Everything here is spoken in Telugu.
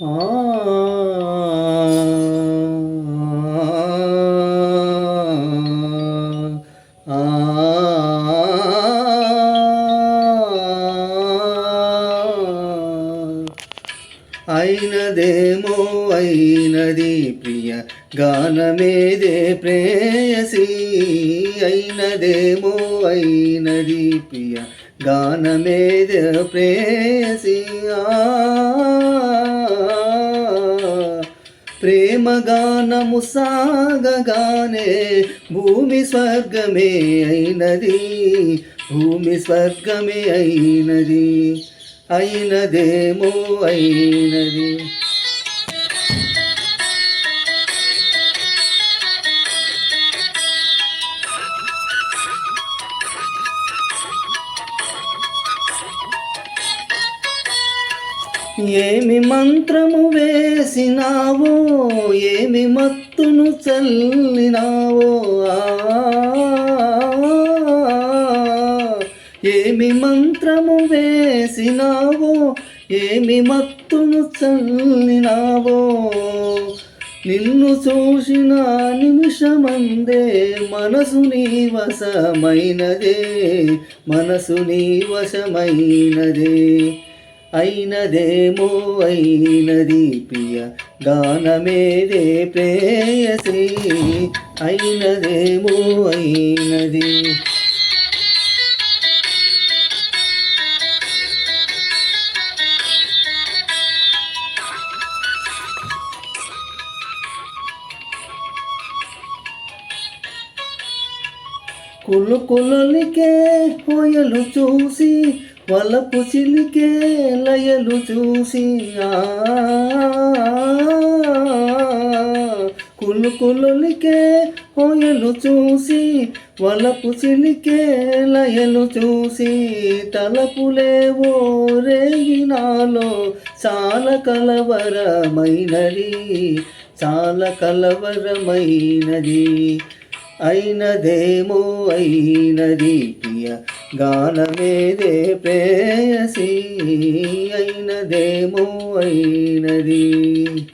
అయినదేమో అయినది ప్రియ గానమేదే ప్రేయసి. అయినదేమో అయినది ప్రియ గానమేదే ప్రేయసి. ఆ ప్రేమగానము సాగగానే భూమి స్వర్గమే అయినది భూమి స్వర్గమే అయినది అయినదేమో అయినది. ఏమి మంత్రము వేసినావో ఏమి మత్తును చల్లినావో ఏమి మంత్రము వేసినావో ఏమి మత్తును చల్లినావో నిన్ను చూసిన నిమిషమందే మనసు నీ వశమైనదే మనసు నీ వశమైనదే. అయినదేమో అయినది ప్రియ గానమేదే ప్రేయసి. అయినదేమో అయినది. కులు కులలికే హోయలు చూసి వలపు చిలికే లయలు చూసి ఆ కులు కులులికే హోయలు చూసి వలపు చిలికే లయలు చూసి తలపులేవో రేగినాలో చాలా కలవరమైనది చాలా కలవరమైనది. అయినదేమో అయినది ప్రియ గానమేదే ప్రేయసి. అయినదేమో అయినది.